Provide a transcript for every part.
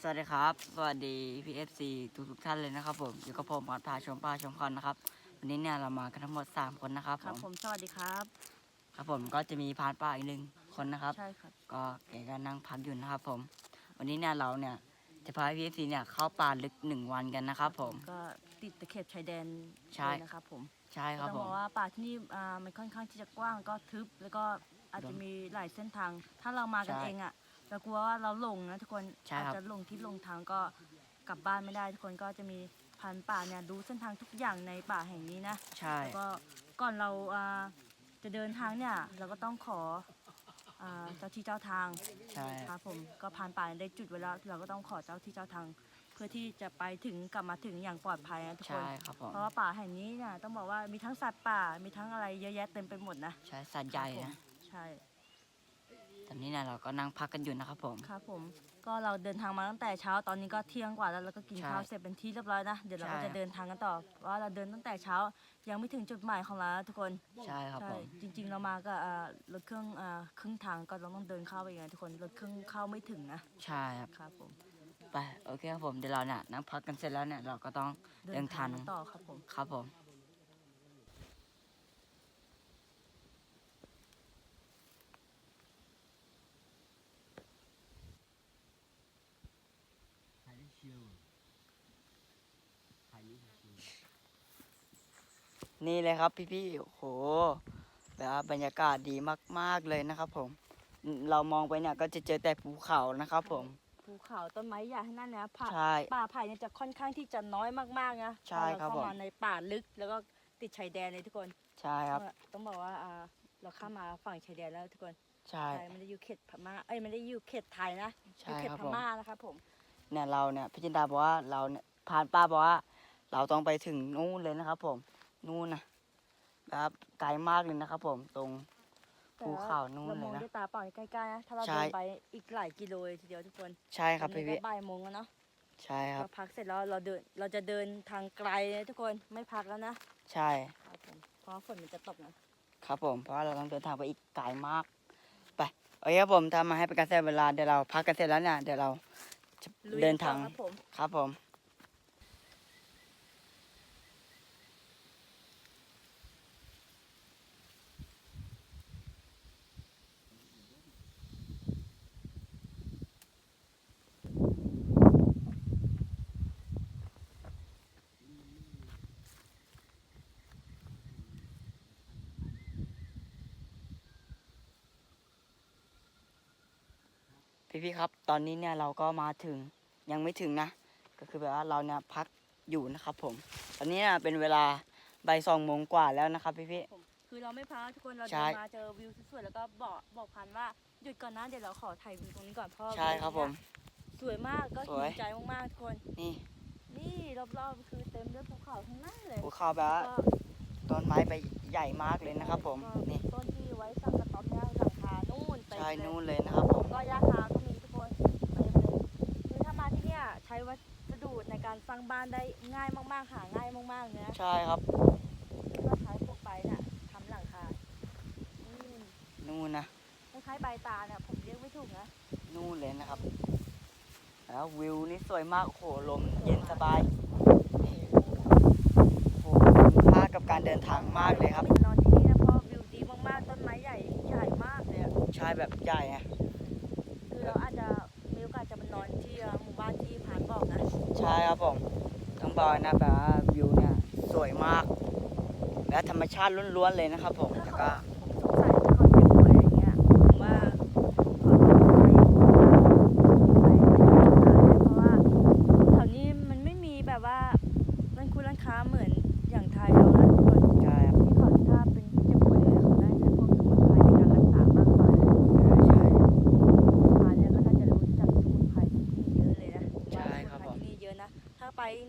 สวัสดีครับ สวัสดี PFC ทุกทุกๆท่านเลยนะครับผมอยู่กับผมพัดพาชมป้าชมคอนนะครับ วันนี้เนี่ยเรามากันทั้งหมด 3 คนนะครับครับผผมมสวัสดีครับ ครับผมก็จะมีพรานป่าอีกหนึ่งคนนะครับ ใช่ครับ ก็แกก็นั่งพักอยู่นะครับผม วันนี้เนี่ยเราเนี่ยจะพา PFC เนี่ยเข้าป่าลึกหนึ่งวันกันนะครับผม ก็ติดตะเข็บชายแดนใช่เลยนะครับผมใช่ครับต้องผบม อกว่าป่าที่นี่อ่ามันค่อนข้างที่จะกว้างก็ทึบแล้วก็อาจจะมีหลายเส้นทาง ถ้าเรามากันใช่ เองอะ เรากลัวว่าเราหลงนะทุกคนใช่อาจครับจะหลงที่หลงทางก็กลับบ้านไม่ได้ ทุกคนก็จะมีพันป่าเนี่ยดูเส้นทางทุกอย่างในป่าแห่งนี้นะ ใช่ แล้วก็ก่อนเราอ่าจะเดินทางเนี่ยเราก็ต้องขออ่าเจ้าที่เจ้าทางใช่ ครับผมก็ผ่านป่าได้จุดไว้แล้วเราก็ต้องขอเจ้าที่เจ้าทาง เพื่อที่จะไปถึงกลับมาถึงอย่างปลอดภัยนะทุกคใช่น ครับผมเพราะว่าป่าแห่งนี้เนี่ยต้องบอกว่ามีทั้งสัตว์ป่ามีทั้งอะไรเยอะแยะเต็มไปหมดนะใช่สัตว์ใหญ่นะ ใช่ ตอนนี้เนี่ยเราก็นั่งพักกันอยู่นะครับผม ครับผมก็เราเดินทางมาตั้งแต่เช้าตอนนี้ก็เที่ยงกว่าแล้วเราก็กินใช่ข้าวเสร็จเป็นที่เรียบร้อยนะเดี๋ยวเราก็ใช่ จะเดินทางกันต่อเพราะว่าเราเดินตั้งแต่เช้ายังไม่ถึงจุดหมายของเรานะทุกคนใช่ครับใช่ผมจริง ๆ เรามาก็อ่ารถเครื่องอ่าครึ่งทางก็เราต้องเดินเข้าไปอย่างนี้ทุกคนรถเครื่องเข้าไม่ถึงนะใช่ครับครับผมไปโอเคครับผมเดี๋ยวเราเนี่ยนั่งพักกันเสร็จแล้วเนี่ยเราก็ต้องเดิเดินนทาทางงกันต่อครับผม ครับผม นี่เลยครับพี่ๆโอ้โหแบบว่าบรรยากาศดีมาก ๆเลยนะครับผม เรามองไปเนี่ยก็จะเจอแต่ภูเขานะครับผม ภูเขาต้นไม้ใหญ่ทั้งนั้นนะป่าใช่ ป่าไผ่เนี่ยจะค่อนข้างที่จะน้อยมากๆนะใช่ครับพอเาเข้าผมมาในป่าลึกแล้วก็ติดชายแดนเลยทุกคนใช่ครับ ต้องบอกว่าอ่าเราข้ามมาฝั่งชายแดนแล้วทุกคนใช่ ไทยไม่ได้อยู่เขตพม่าเอ้ยไม่ได้อยู่เขตไทยนะอใช่ยู่เขตครับพผม ม่านะครับผม เนี่ยเราเนี่ยพี่จินดาบอกว่าเราเนี่ยผ่านป้าบอกว่า เราต้องไปถึงนู่นเลยนะครับ ผม นู่นนะแบบไกลมากเลยนะครับ ผมตรงแต่ภูเขานู่นเราเลมองยนะด้วยตาเปล่าใกล้ๆนะถ้าเราใช่เดินไปอีกหลายกิโลเลยทีเดียวทุกคนใช่ครับตอนพี่นี้พี่ก็บ่ายโมงแล้วเนาะใช่ครับเราพักเสร็จแล้วเราเดินเราจะเดินทางไกลเลยทุกคนไม่พักแล้วนะใช่ครับผมเพราะว่าฝนมันจะตกนะครับผมเพราะว่าเราต้องเดินทางไปอีกไกลมาก ไปโอเคครับผมทำมาให้เป็นการเสียเวลาเดี๋ยวเราพักกันเสร็จแล้วเนี่ยเดี๋ยวเราจะ ลุยเดินต่อทางครับผม ครับผม พี่ๆครับ ตอนนี้เนี่ยเราก็มาถึงยังไม่ถึงนะ ก็คือแบบว่าเราเนี่ยพักอยู่นะครับ ผม ตอนนี้เนี่ยเป็นเวลาบ่ายสองโมงกว่าแล้วนะครับพี่ผมคือเราไม่พักทุกคนเราใช่เดินมาเจอวิวสวยๆแล้วก็บอกบอกพันว่าหยุดก่อนนะเดี๋ยวเราขอถ่ายวิวตรงนี้ก่อนเพราะๆใช่ครับผม สวยมากก็สวยหินใจมากๆทุกคนนี่ นี่รอบๆคือเต็มด้วยภูเขาทั้งนั้นเลยภูเขาแบบว่าก็ต้นไม้ใบใหญ่มากเลยนะครับ ผมก็นี่ต้นที่ไว้สักกระต๊อบเนี่ยหลังคานู่นเต็มใช่เลยนู่นเลยนะครับผมก็ยาคา วัสดุในการสร้างบ้านได้ง่ายมากๆหาง่ายมากๆเลยนะใช่ครับก็ใช้พวกใบเนี่ยทำหลังคาอืมนู่นนะคล้ายๆใบตาเนี่ยผมเรียกไม่ถูกนะนู่นเลยนะครับ แล้ววิวนี่สวยมากโอ้โหลมเย็นสบายนี่โอ้โหคุ้มค่ากับการเดินทางมากเลยครับไม่นอนที่นี่นะเพราะวิวดีมากๆต้นไม้ใหญ่ใหญ่มากเลยอะใช่แบบใหญ่อะคือเราอาจจะ ใช่ครับผมต้องบอกนะแบบวิวเนี่ยสวยมาก และธรรมชาติล้วนๆเลยนะครับผมแล้วก็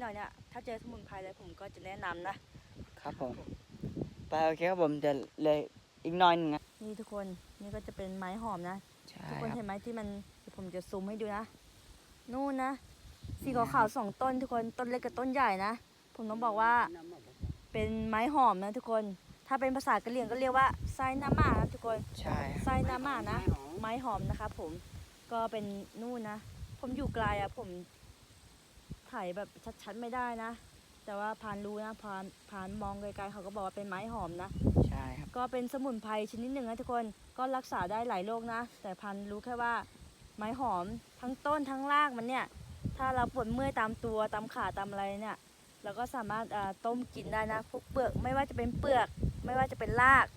ไปอีกหน่อยเนี่ยถ้าเจอสมุนไพรอะไรผมก็จะแนะนำนะครับผมไปโอเคครับผมเดี๋ยวเลยอีกหน่อยหนึงนะนี่ทุกคนนี่ก็จะเป็นไม้หอมนะ ใช่ทุกคคนรับ เห็นไหมที่มันเดี๋ยวผมจะซูมให้ดูนะ นู่นนะสีขาวๆสองต้นทุกคนต้นเล็กกับต้นใหญ่นะ ผมต้องบอกว่าเป็นไม้หอมนะทุกคน ถ้าเป็นภาษากะเหรี่ยงก็เรียกว่าไซนามานะทุกคนใช่ไซนามานะ ไม้หอมนะครับผมก็เป็นนู่นนะ ผมอยู่ไกลอะผม ถ่ายแบบชัดๆไม่ได้นะ แต่ว่าพานรู้นะพานพานมองไกลๆเขาก็บอกว่าเป็นไม้หอมนะ ใช่ครับ ก็เป็นสมุนไพรชนิดหนึ่งนะทุกคนก็รักษาได้หลายโรคนะ แต่พันรู้แค่ว่าไม้หอมทั้งต้นทั้งรากมันเนี่ย ถ้าเราปวดเมื่อยตามตัวตามขาตามอะไรเนี่ยเราก็สามารถอ่าต้มกินได้นะพวกเปลือกไม่ว่าจะเป็นเปลือก ไม่ว่าจะเป็นราก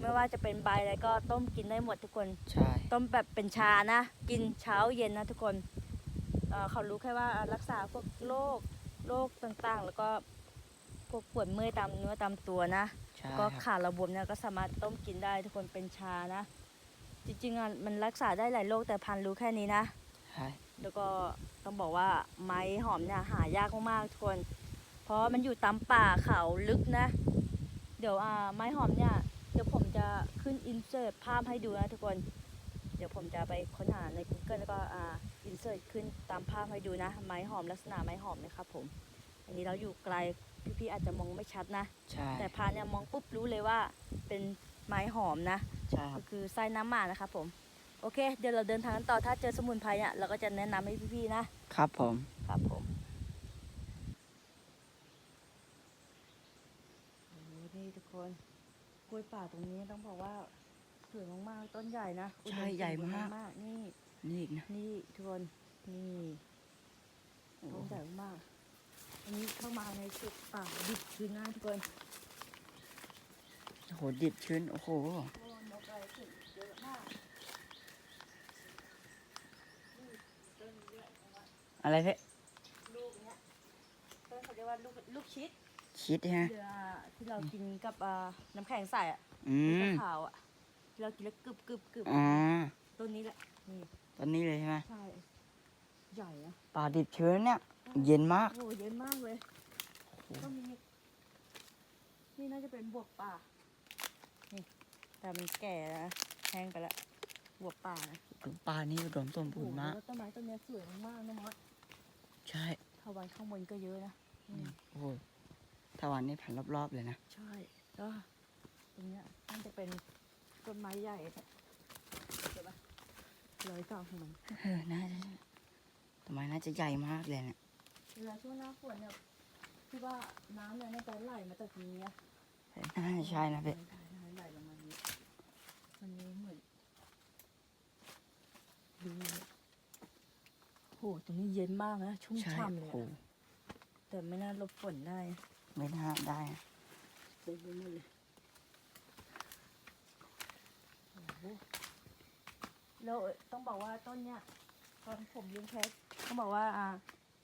ไม่ว่าจะเป็นใบอะไรก็ต้มกินได้หมดทุกคน ใช่ ต้มแบบเป็นชานะ กินเช้าเย็นนะทุกคน เอ่อเขารู้แค่ว่ารักษาพวกโรคโรคต่างๆ แล้วก็พวกปวดเมื่อยตามเนื้อตามตัวนะ ใช่ก็ครับขาระบวมเนี่ยก็สามารถต้มกินได้ทุกคนเป็นชานะ จริงๆอะมันรักษาได้หลายโรคแต่พันรู้แค่นี้นะ ใช่แล้วก็ต้องบอกว่าไม้หอมเนี่ยหายากมากๆทุกคน เพราะมันอยู่ตามป่าเขาลึกนะ เดี๋ยวอ่าไม้หอมเนี่ยเดี๋ยวผมจะขึ้นอินเสิร์ตภาพให้ดูนะทุกคน เดี๋ยวผมจะไปค้นหาใน Google แล้วก็อ่าอินเสิร์ตขึ้นตามภาพให้ดูนะ ไม้หอมลักษณะไม้หอมนะครับผม อันนี้เราอยู่ไกลพี่ๆอาจจะมองไม่ชัดนะ ใช่ แต่พานเนี่ยมองปุ๊บรู้เลยว่าเป็นไม้หอมนะใช่ครัก็บคือไส้น้ำหมานะครับผม โอเค เดี๋ยวเราเดินทางกันต่อถ้าเจอสมุนไพรเนี่ยเราก็จะแนะนำให้พี่ๆนะครับผม ครับผมโอ้โหนี่ทุกคนกล้วยป่าตรงนี้ต้องบอกว่า สวยมากๆ ต้นใหญ่นะอุดมใช่ใหญ่สบูรณ์มากมาก นี่ นี่อีกนะ นี่ทุกคนนี่โอ้ ต้นใหญ่มากอันนี้เข้ามาในสุดป่าดิบชื้นนะทุกคนโอ้โหดิบชื้น โอ้โห โอ้นกอะไรขึ้นเยอะมากนี่ต้นเยอะจังวะอะไรเพ่ลูกเนี้ยต้นเขาเรียกว่าลูกลูกชิดชิดฮะ เรือที่เรากินกับอ่าน้ำแข็งใส่อะอืลูกมขาวอะ ที่เรากินแล้วกรึบกรึบกรึบอ๋อต้นนี้แหละนี่ตอนนี้เลยใช่ไหมใช่ใหญ่อะป่าดิบชื้นเนี่ย เย็นมาก โอ้โหเย็นมากเลยโอ้โหก็มีนี่น่าจะเป็นบวบป่านี่แต่มันแก่แล้วนะแห้งไปแล้วบวบป่านะป่านี้อุดมสมโอ้บูรโหณ์มากแล้วต้นไม้ต้นเนี้ยสวยมากๆนะมอสใช่ถ้าวันข้างบนก็เยอะนะอืมโอ้โหตะวันนี่พันรอบๆเลยนะใช่ก็ตรงเนี้ยน่าจะเป็น ต้นไม้ใหญ่เนี่ยเห็นปะรอยต่อของมันเออน่าจะทำไมน่าจะใหญ่มากเลยเนี่ยเวลาช่วงหน้าฝนเนี่ยที่ว่าน้ำเนี่ยน่าจะไหลมาจากนี้นะน่าจะใช่นะเพ่ใช่ใช่ไหลลงมานี้มันนี้เหมือนดูโหตรงนี้เย็นมากนะชุ่มใช่ฉ่ำเลยโอ้อะโหแต่ไม่น่าหลบฝนได้ ไม่น่าได้นะเต็มไปหมดเลยโอ้โห แล้วต้องบอกว่าต้นเนี้ยตอนผมเลี้ยงแพะต้องบอกว่าอ่า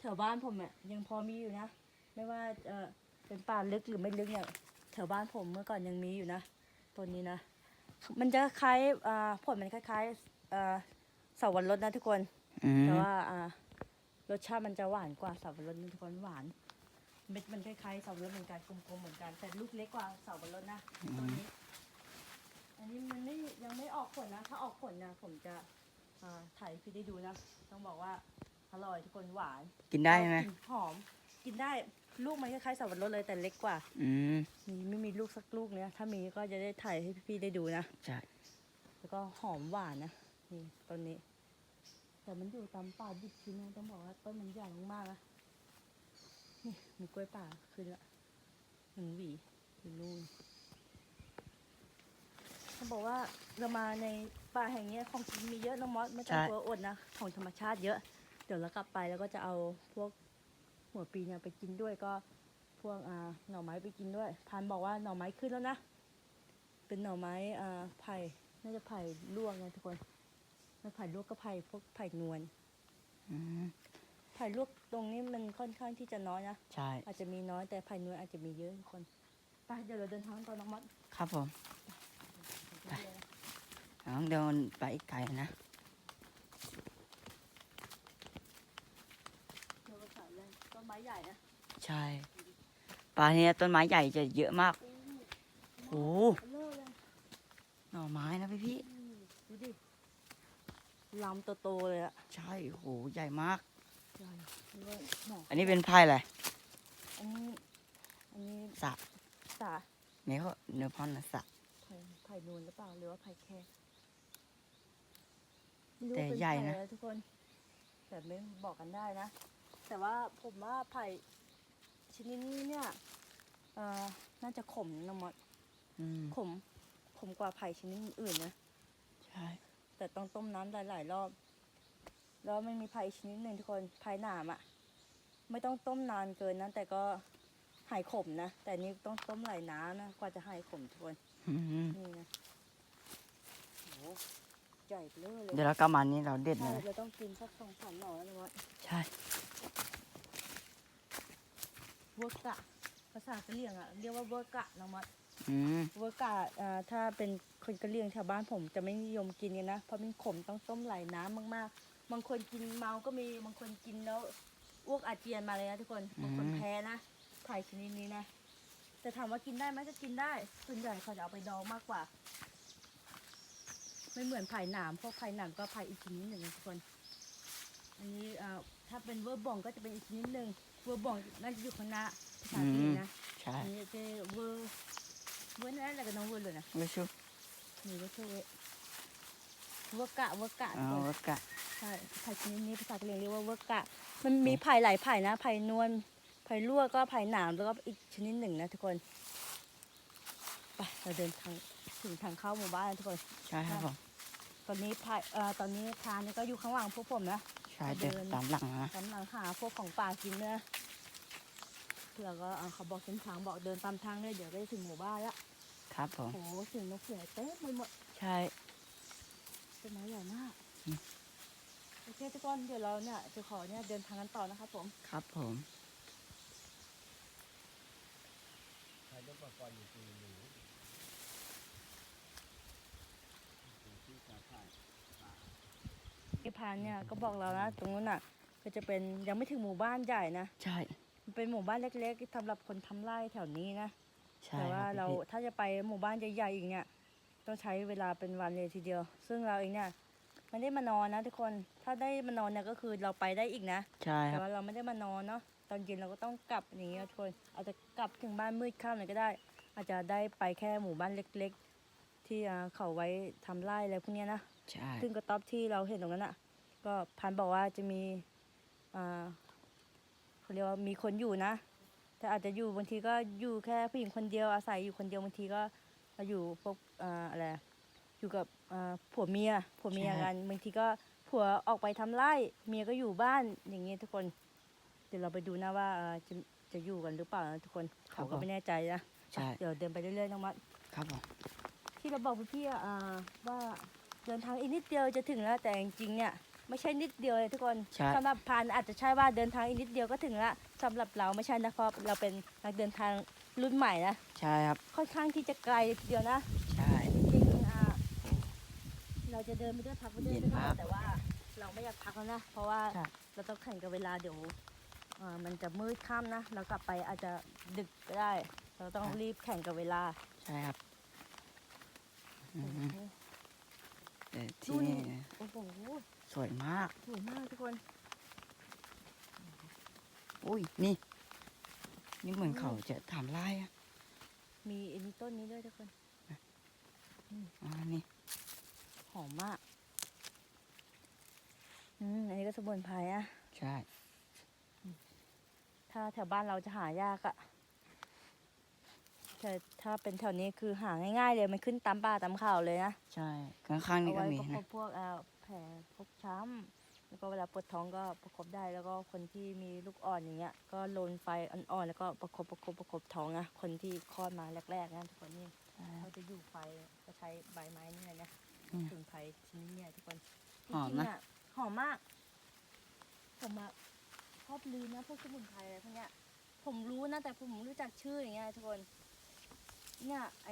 แถวบ้านผมอะยังพอมีอยู่นะ ไม่ว่าเออเป็นป่าลึกหรือไม่ลึกเนี่ยแถวบ้านผมเมื่อก่อนยังมีอยู่นะต้นนี้นะ มันจะคล้ายอ่าผลมันคล้ายๆอ่าเสาวรสนะทุกคนอืมแต่ว่าอ่ารสชาติมันจะหวานกว่าเสาวรสนะทุกคนหวานเม็ดมันคล้ายๆเสาวรสเหมือนกันกลมๆเหมือนกันแต่ลูกเล็กกว่าเสาวรสนะต้นนี้ อันนี้มันไม่ยังไม่ออกผลนะ ถ้าออกผลนะผมจะอ่าถ่ายให้พี่ได้ดูนะ ต้องบอกว่าอร่อยทุกคนหวานกินได้ไหมกลิ่นหอม กินได้ลูกมันคล้ายๆสับปะรดเลยแต่เล็กกว่าอืมมีไม่มีลูกสักลูกเนี่ยถ้ามีก็จะได้ถ่ายให้พี่ๆได้ดูนะ ใช่แล้วก็หอมหวานนะนี่ต้นนี้ แต่มันอยู่ตามป่าดิบชื้นนะต้องบอกว่าต้นมันใหญ่มากๆนะนี่มีกล้วยป่าขึ้นละหนึ่งหวีอยู่นู่น เขาบอกว่าเรามาในป่าแห่งเนี้ยของกินมีเยอะน้องมอสไม่ต้องกลัวอดนะของธรรมชาติเยอะ เดี๋ยวเรากลับไปแล้วก็จะเอาพวกหัวปีเนี่ยไปกินด้วยก็พวกอ่าหน่อไม้ไปกินด้วยพันบอกว่าหน่อไม้ขึ้นแล้วนะเป็นหน่อไม้อ่าไผ่น่าจะไผ่ลวกนะทุกคนไม่ไผ่ลวกก็ไผ่พวกไผ่นวลอืมไผ่ลวกตรงนี้มันค่อนข้างที่จะน้อยนะใช่อาจจะมีน้อยแต่ไผ่นวลอาจจะมีเยอะทุกคนไปเดี๋ยวเราเดินทางต่อน้องมัดครับผม น้องเดินไปอีกไกลนะเดี๋ยวเราสายเลยต้นไม้ใหญ่นะ ใช่ป่าเนี้ต้นไม้ใหญ่จะเยอะมากโอ้โหเลิกเลยหน่อไม้นะพี่พี่อืมดูดิลำโตๆเลยอะใช่โหใหญ่มากใหญ่ด้วยหมอกอันนี้เป็นไพ่อะไร อันนี้ อันนี้สะสาเนี่ยเขาเนื้อพอนนะสะ ไผ่ไผ่นวลหรือเปล่าหรือว่าไผ่แค่ไม่รู้แต่เป็นใหญ่ไผ่นะอะไรทุกคน แต่ไม่บอกกันได้นะ แต่ว่าผมว่าไผ่ชนิดนี้เนี่ยเอ่อน่าจะขมนะมดอืมขมขมกว่าไผ่ชนิดอื่นนะ ใช่ แต่ต้องต้มน้ำหลาย ๆ รอบ แล้วมันมีไผ่ชนิดหนึ่งทุกคนไผ่หนามอะ่ะ ไม่ต้องต้มนานเกินนะแต่ก็หายขมนะ แต่นี่ต้องต้มหลายน้ำนะกว่าจะหายขมทุกคนอืม นี่นะโหใหญ่เบลอเลยเดี๋ยวเรากลับมานี่เราเด็ดเลใช่ย เราต้องกินสักสองสามหน่อแล้วนะมดใช่ เวอร์กะภาษากะเหรี่ยงอะ่ะเรียกว่าเวอร์กะนะมดอืม เวอร์กะอ่าถ้าเป็นคนกะเหรี่ยงแถวบ้านผมจะไม่นิยมกินกันนะเพราะมันขมต้องต้มหลายน้ำมากๆ บางคนกินเมาก็มีบางคนกินแล้วอ้วกอาเจียนมาเลยนะทุกคนบางคนแพ้นะไผ่ชนิดนี้นะ แต่ถามว่ากินได้ไหมก็กินได้ ส่วนใหญ่เขาจะเอาไปดองมากกว่า ไม่เหมือนไผ่หนามพวกไผ่หนามก็ไผ่อีกชนิดหนึ่งนะทุกคน อันนี้อ่าถ้าเป็นเวอร์บองก็จะเป็นอีกชนิดหนึ่งเวอร์บองน่าจะอยู่ข้างหน้าภาษาจีนนะใช่อันนี้จะเวอร์เวอร์นั่นแหละก็น้องเวอร์เลยนะไม่ชุบนี่ก็คือเวอร์กะเวอร์กะเอาทุกคนไว้กะใช่ไผ่ชนิดนี้ภาษากะเหรี่ยงเรียกว่าเวอร์กะ มันมีไผ่หลายไผ่นะไผ่นวล ไผ่ลวกก็ไผ่หนามแล้วก็อีกชนิดหนึ่งนะทุกคนไปเราเดินทางถึงทางเข้าหมู่บ้านแล้วทุกคนใช่ครับผมตอนนี้ไผ่เอ่อตอนนี้พรานนี่ก็อยู่ข้างหลังพวกผมนะใช่เดินเดินตามหลังนะกำลังหาพวกของป่ากินเนื้อแล้วก็เอ่อเขาบอกเส้นทางบอกเดินตามทางเลยเดี๋ยวก็จะถึงหมู่บ้านแล้วครับผมโอ้โหเสียงนกเสียงเต้ไปหมดใช่ต้นไม้ใหญ่มากอืมโอเคทุกคนเดี๋ยวเราเนี่ยจะขอเนี่ยเดินทางกันต่อนะครับผม ครับผม ไอ้พานเนี่ยก็บอกเรานะตรงนู้นน่ะก็จะเป็นยังไม่ถึงหมู่บ้านใหญ่นะใช่ มันเป็นหมู่บ้านเล็กๆสำหรับคนทำไร่แถวนี้นะ ใช่แต่ว่าคบเราพี่ถ้าจะไปหมู่บ้านใหญ่ๆอีกเนี่ยต้องใช้เวลาเป็นวันเลยทีเดียว ซึ่งเราเองเนี่ยไม่ได้มานอนนะทุกคนถ้าได้มานอนเนี่ยก็คือเราไปได้อีกนะ ใช่คแต่รับ ว่าเราไม่ได้มานอนเนาะ ตอนเย็นเราก็ต้องกลับอย่างเงี้ยทุกคนอาจจะกลับถึงบ้านมืดค่ำเลยก็ได้ อาจจะได้ไปแค่หมู่บ้านเล็ก ๆ ที่อ่าเขาไว้ทำไร่อะไรพวกเนี้ยนะใช่ซึ่งกระต๊อบที่เราเห็นตรงนั้นอะ ก็พันบอกว่าจะมีอ่าเขาเรียกว่ามีคนอยู่นะแต่อาจจะอยู่บางทีก็อยู่แค่ผู้หญิงคนเดียวอาศัยอยู่คนเดียวบางทีก็อยู่พวกอ่าอะไรอะอยู่กับอ่าผัวเมียผัวเมียกันบางทีก็ผัวออกไปทำไร่เมียก็อยู่บ้านอย่างเงี้ยทุกคน เดี๋ยวเราไปดูนะว่าอ่าจะจะอยู่กันหรือเปล่านะทุกคนเขาก็ไม่แน่ใจนะใช่ เดี๋ยวเดินไปเรื่อยๆน้องมัด ครับผม ที่เราบอกพี่ๆอะอ่าว่าเดินทางอีกนิดเดียวจะถึงแล้วแต่จริงๆเนี่ยไม่ใช่นิดเดียวเลยทุกคนใช่ สำหรับพานอาจจะใช่ว่าเดินทางอีกนิดเดียวก็ถึงละสำหรับเราไม่ใช่นะเพราะเราเป็นนักเดินทางรุ่นใหม่นะใช่ครับ ค่อนข้างที่จะไกลทีเดียวนะใช่ จริงๆอะเราจะเดินไปด้วยพักไปด้วยเย็นก็ได้มากแต่ว่า เราไม่อยากพักแล้วนะเพราะว่าใช่ เราต้องแข่งกับเวลาเดี๋ยวอ่า มันจะมืดค่ำนะเรากลับไปอาจจะดึกก็ได้ เราต้องรีบแข่งกับเวลา ใช่ครับอืมแต่ดูที่นี่นี่โอ้โหสวยมากสวยมากทุกคน อุ้ยนี่ นี่เหมือนเขาจะทำไร่อะมีอันนี้ต้นนี้ด้วยทุกคนอ่านี่ หอมมาก อืม อันนี้ก็สมุนไพรอะใช่ ถ้าแถวบ้านเราจะหายากอะแต่ถ้าเป็นแถวนี้คือหาง่ายๆเลยมันขึ้นตามป่าตามเขาเลยนะใช่ข้างๆนี่เอาก็ไว้มีประคนะบพวกเอ่อแผลพวกช้ำแล้วก็เวลาปวดท้องก็ประคบได้แล้วก็คนที่มีลูกอ่อนอย่างเงี้ย ก็โลนไฟอ่อนๆแล้วก็ประคบประคบประคบท้องนะคนที่คลอดมาแรกๆนะทุกคนนี่ใช่เขาจะอยู่ไฟก็ใช้ใบไม้นี่แหละนะอืมสมุนไพรชนิดเนี่ยทุกคนหอมจริงนะๆอะหอมมากผมอะช อบลืมนะพวกสมุนไพรอะไรพวกเนี้ย ผมรู้นะแต่ผมไม่รู้จักชื่ออย่างเงี้ยทุกคน เนี่ยไอ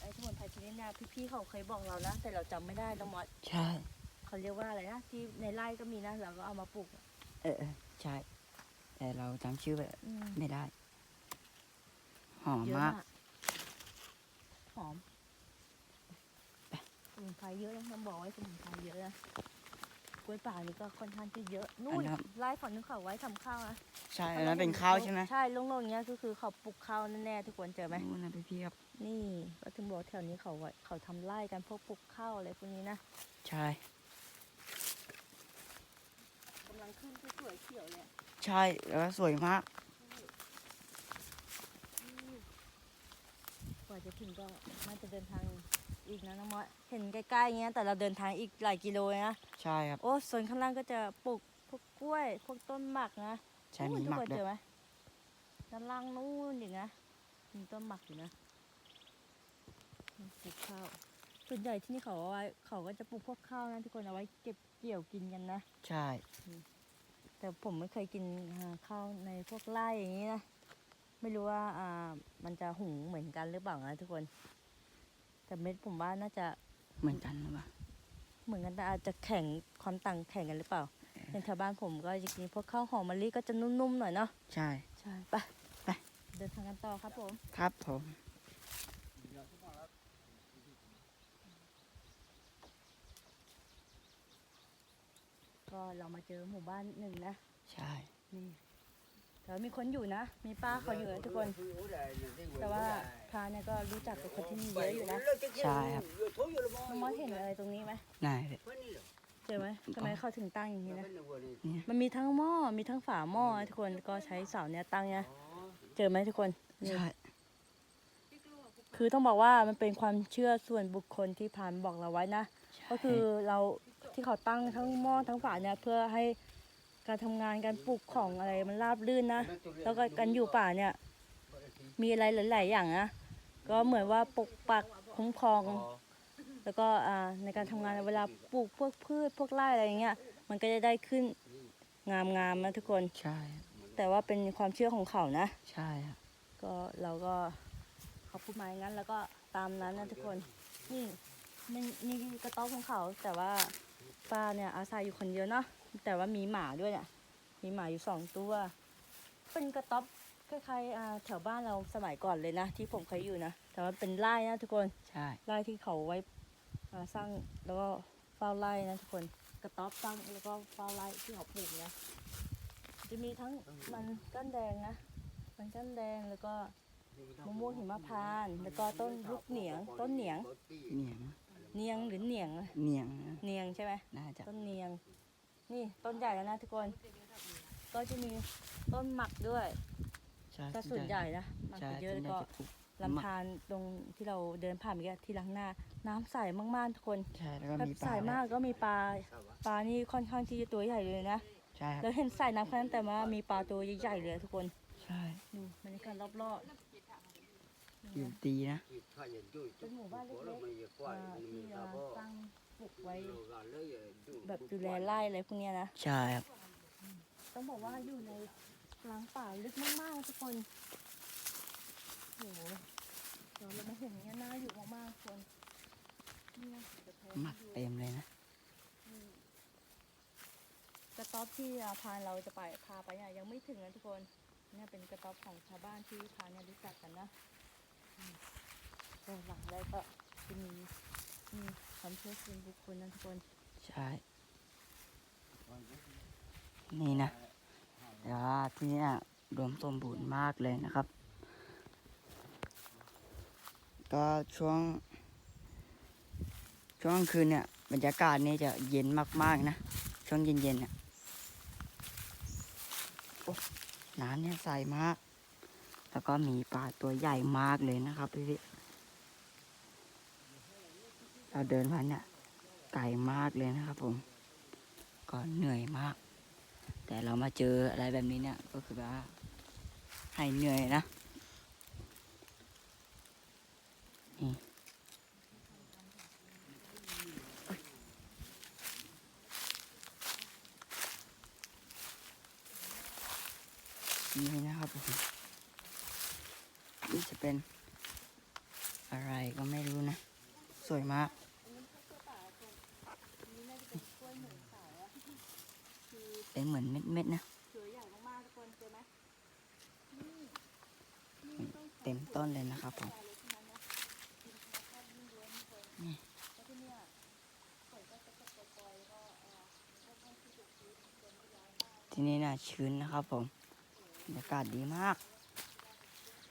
ไอสมุนไพรชนิดเนี่ยพี่ๆเขาเคยบอกเรานะแต่เราจำไม่ได้ต้องมอดใช่ เขาเรียกว่าอะไรนะที่ในไร่ก็มีนะเราก็เอามาปลูกอะเออเออใช่ แต่เราจำชื่อแบบอืมไม่ได้ หอมเยอะมากมาก หอมสมุนไพรเยอะนะต้องบอกไว้สมุนไพรเยอะนะ กล้วยป่านี่ก็ค่อนข้างที่เยอะนู่อันนนั้นไร่ฝั่งนึงเขาไว้ทำข้าวนะใช่อันนั้นเป็นข้าวใช่ไหมใช่โล่งๆอย่างเงี้ยก็คือเขาปลูกข้าวแน่ๆทุกคนเจอไหม นู่นนะพี่พี่ๆครับนี่ก็ถึงบอกแถวนี้เขาไว้เขาทำไร่กันพวกปลูกข้าวอะไรพวกนี้นะใช่กำลังลังขึ้นสวยๆเขียวเลยอะใช่แล้วก็สวยมาก กว่าจะถึงก็น่าจะเดินทาง อีกนะน้องมอสเห็นใกล้ๆอย่างเงี้ยแต่เราเดินทางอีกหลายกิโลเลยนะ ใช่ครับ โอ้ส่วนข้างล่างก็จะปลูกพวกกล้วย พวกต้นหมักนะใช่โอ้มีทุหมักคนด้เจวยอไหมด้านล่างนู่นอย่างนะมีต้นหมักอยู่นะปลูกข้าวส่วนใหญ่ที่นี่เขาเอาไว้เขาก็จะปลูกพวกข้าวนะทุกคนเอาไว้เก็บเกี่ยวกินกันนะ ใช่ แต่ผมไม่เคยกินอ่าข้าวในพวกไร่อย่างนี้นะ ไม่รู้ว่าอ่ามันจะหุงเหมือนกันหรือเปล่านะทุกคน แต่เม็ดผมว่าน่าจะเหมือนกันหรือเปล่าเหมือนกันแต่อาจจะแข็งความต่างแข็งกันหรือเปล่าอย่างแถวบ้านผมก็จะกินพวกข้าวหอมมะลิก็จะนุ่มๆหน่อยเนาะใช่ใช่ไปไปเดินทางกันต่อครับผม ครับผมก็เรามาเจอหมู่บ้านหนึ่งนะ ใช่ นี่แต่ว่ามีคนอยู่นะ มีป้าเขาอยู่นะทุกคน แต่ว่าพระ เนี่ยก็รู้จักกับคนที่นี่เยอะอยู่นะใช่ครับน้องมอสเห็นอะไรตรงนี้ไหมนายเจอไหมทำไมเขาถึงตั้งอย่างนี้นะเนี่ยมันมีทั้งหม้อ มีทั้งฝาหม้อทุกคนก็ใช้เสาเนี่ยตั้งเนี่ยเจอไหมทุกคนนี่ใช่คือต้องบอกว่ามันเป็นความเชื่อส่วนบุคคลที่พานบอกเราไว้นะ ก็คือเราที่เขาตั้งทั้งหม้อทั้งฝาเนี่ยเพื่อให้การทำงานการปลูกของอะไรมันราบรื่นนะ แล้วก็การอยู่ป่าเนี่ย มีอะไรหลาย ๆ อย่างนะ ก็เหมือนว่าปกปักคุ้มครอง แล้วก็อ่าในการทำงานเวลาปลูกพวกพืชพวกไร่อะไรอย่างเงี้ยมันก็จะได้ขึ้นงามๆนะทุกคน ใช่แต่ว่าเป็นความเชื่อของเขานะ ใช่ครับก็เราก็เขาพูดมาอย่างนั้น แล้วก็ตามนั้นนะทุกคน นี่นี่นี่กระต๊อบของเขา แต่ว่าป้าเนี่ยอาศัยอยู่คนเดียวเนาะแต่ว่ามีหมาด้วยเนี่ยมีหมาอยู่สองตัว เป็นกระต๊อบ คล้ายๆอ่าแถวบ้านเราสมัยก่อนเลยนะที่ผมเคยอยู่นะแต่ว่าเป็นไร่นะทุกคนใช่ ไร่ที่เขาไว้อ่าสร้างแล้วก็เฝ้าไร่นะทุกคนกระต๊อบสร้างแล้วก็เฝ้าไร่ที่เขาปลูกนะจะมีทั้งมันก้านแดงนะมันก้านแดงแล้วก็มะม่วงหิมพานต์แล้วก็ต้นลูกเหนียง ต้นเหนียงเหนียงเนียงหรือเหนียงอะเหนียงนะเนียงใช่ไหม น่าจะต้นเนียง นี่ต้นใหญ่แล้วนะทุกคน ก็จะมีต้นหมักด้วย ใช่ก็ส่วนใหญ่นะหมักใช่จะเยอะส่วนแล้วใหญ่ก็จะปลูกลำธารตรงที่เราเดินผ่านเมื่อกี้ที่ล้างหน้า น้ำใสมากๆทุกคนใช่แล้วก็แบบมีปใสลามากก็มีปลาปลานี่ค่อนข้างที่จะตัวใหญ่เลยนะใช่ครับเราเห็นใส่น้ำแค่นั้นแต่ว่ามีปลาตัวใหญ่ๆเลยทุกคนใช่ดูบรรยากาศรอบอยู่ดีนะๆเป็นหมู่บ้านเล็กๆอ่าที่เราสร้างปลูกไว้แบบดูแลไร่อะไรพวกเนี้ยนะใช่ครับต้องบอกว่าอยู่ในก ลางป่าลึกมากๆทุกคนโหเราเรามาเห็นอย่างเงี้ยน่าอยู่มากๆทุกคนนี่นะเดี๋ยวแพนหมักให้ดูเต็มเลยนะ กระต๊อบที่อาพานเราจะไปพาไปเนี่ยยังไม่ถึงนะทุกคนเนี่ยเป็นกระต๊อบของชาวบ้านที่พาเนี่ยรู้จักกันนะอืมก็หลังแรกก็จะมีมีความเชื่อส่วนบุคคลนะทุกคน ใช่ นี่นะ แต่ว่าที่เนี่ยรวมสมบูรณ์มากเลยนะครับ ก็ช่วง ช่วงคืนเนี่ยบรรยากาศนี่จะเย็นมากๆนะ ช่วงเย็นๆเนี่ยน้ำเนี่ยใสมาก แล้วก็มีปลาตัวใหญ่มากเลยนะครับพี่พี่เราเดินมาเนี่ยไกลมากเลยนะครับผม ก็เหนื่อยมาก แต่เรามาเจออะไรแบบนี้เนี่ยก็คือแบบว่าให้เหนื่อยนะนี่นี่นะครับผมนี่จะเป็นอะไรก็ไม่รู้นะ สวยมาก เป็นเหมือนเม็ดๆนะสวยใหญ่มากๆทุกคนเจอไหมเต็มต้นเลยนะครับผมนี่ที่นี่น่ะชื้นนะครับผมบรรยากาศดีมาก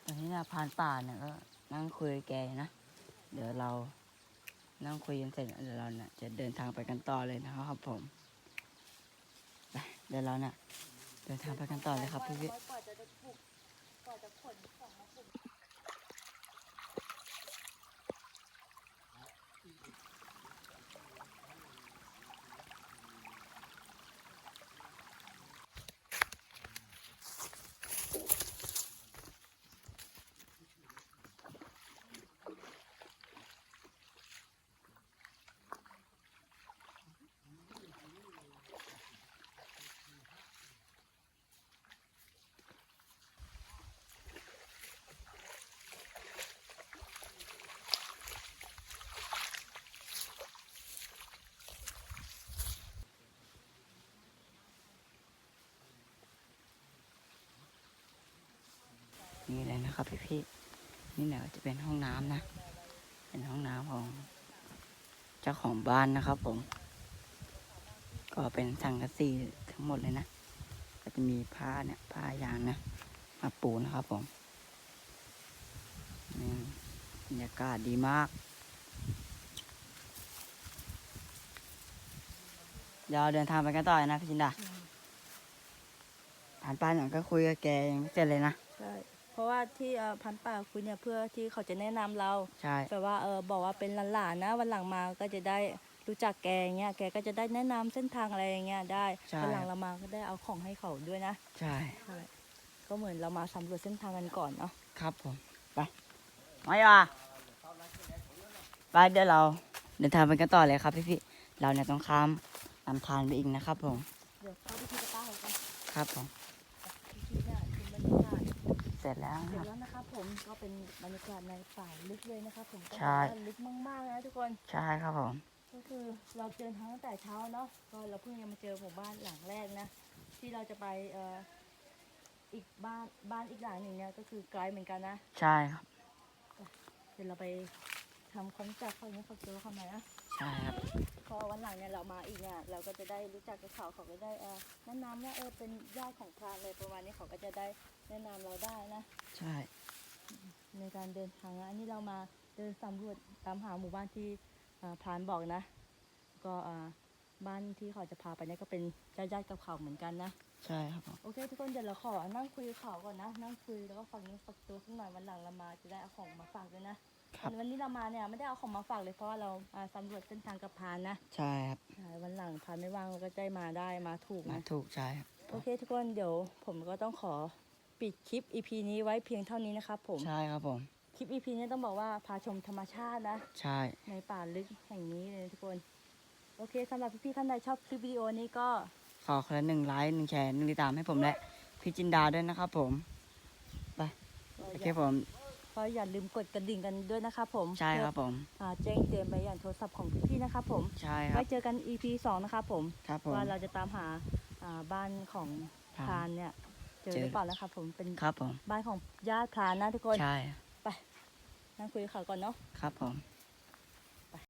ตอนนี้น่ะพรานป่าเนี่ยก็นั่งคุยกับแกนะ เดี๋ยวเรานั่งคุยกันเสร็จเดี๋ยวเราเนี่ยจะเดินทางไปกันต่อเลยนะครับผมไป เดี๋ยวเราเนี่ยเดินทางไปกันต่อเลยครับพี่พี่ กว่าจะได้ปลูกกว่าจะขนของมาปลูก นี่เลยนะครับพี่พี่นี่แหละจะเป็นห้องน้ำนะ เป็นห้องน้ำของเจ้าของบ้านนะครับ ผม ก็เป็นสังกะสีทั้งหมดเลยนะก็จะมีผ้าเนี่ยผ้ายางนะมาปูนะครับผมนี่บรรยากาศดีมากเดี๋ยวเดินทางไปกันต่อนะพี่จินดาผ่านไปหน่อยก็คุยกับแกยังไม่เสร็จเลยนะใช่ เพราะว่าที่เอ่อพันป่าคุณเนี่ยเพื่อที่เขาจะแนะนำเรา ใช่แบบว่าเออบอกว่าเป็นหลานๆนะวันหลังมาก็จะได้รู้จักแกอย่างเงี้ยแกก็จะได้แนะนำเส้นทางอะไรอย่างเงี้ยได้ใช่ วันหลังเรามาก็ได้เอาของให้เขาด้วยนะใช่ใช่ก็เหมือนเรามาสำรวจเส้นทางกันก่อนเนาะครับผม ไปไม่อะไปเดี๋ยวเราเดินทางไปกันต่อเลยครับพี่พี่ๆเราเนี่ยต้องข้ามลำธารไปอีกนะครับผม เดี๋ยวเข้าพิธีกระต้าของกัน ครับผม พิธีเนี่ยเป็นบรรยากาศ เส ร็จแล้วนะเสร็คจรับแล้วนะครับผมก็เป็นบรรยากาศในป่าลึกเลยนะครับผมก็ใช่บอกว่าลึกมากๆเลยนะทุกคนใช่ครับผมก็คือเราเดินทางตั้งแต่เช้าเนาะก็เราเพิ่งจะมาเจอหมู่บ้านหลังแรกนะ ที่เราจะไปเอ่ออีกบ้านบ้านอีกหลังหนึ่งเนี่ยก็คือไกลเหมือนกันนะใช่ครับเดี๋ยวเราไปทำความรู้จักเขาเนี่ยเขาเจอเขาไหนนะใช่ครับพอวันหลังเนี่ยเรามาอีกเนี่ยเราก็จะได้รู้จักกับเขาเขาก็ได้เออแนะนำว่าเออเป็นญาติของพรานเลยประมาณนี้เขาก็จะได้ แนะนำเราได้นะ ใช่ ในการเดินทางนะอันนี้เรามาเดินสำรวจตามหาหมู่บ้านที่อ่าพรานบอกนะ ก็อ่าบ้านที่เขาจะพาไปเนี่ยก็เป็นญาติๆกับเขาเหมือนกันนะ ใช่ครับผมโอเค ทุกคนเดี๋ยวเราขอนั่งคุยกับเขาก่อนนะ นั่งคุยแล้วก็ฟังนี้ฟักตัวข้างหน่อยวันหลังเรามาจะได้เอาของมาฝากด้วยนะครับวันนี้เรามาเนี่ยไม่ได้เอาของมาฝากเลยเพราะว่าเรามาสำรวจเส้นทางกับพรานนะ ใช่ครับใช่วันหลังพรานไม่ว่างเราก็ได้มาได้มาถูกมานะถูกใช่ครับโอเค ทุกคนเดี๋ยวผมก็ต้องขอ ปิดคลิป EP นี้ไว้เพียงเท่านี้นะครับผม ใช่ครับผม คลิป EP นี้ต้องบอกว่าพาชมธรรมชาตินะ ใช่ ในป่าลึกแห่งนี้เลยทุกคน โอเคสำหรับพี่ๆท่านใดชอบคลิปวิดีโอนี้ก็ ขอคนละหนึ่งไลค์หนึ่งแชร์หนึ่งติดตามให้ผมและ พี่จินดาด้วยนะครับผมโอเคผม ก็อย่าลืมกดกระดิ่งกันด้วยนะครับผมใช่ครับผมเพื่ออ่าแจ้งเตือนไปอย่างโทรศัพท์ของพี่ๆนะครับผม ใช่ครัไว้บเจอกัน EP 2นะครับผม ครับผม ว่าเราจะตามหาอ่าบ้านของครับพรานเนี่ย เจอเจอหรือเปล่านะครับผมเป็นครับผมบ้านของญาติพรานนะทุกคน ใช่นั่งคุยกับเขาก่อนเนาะครับผม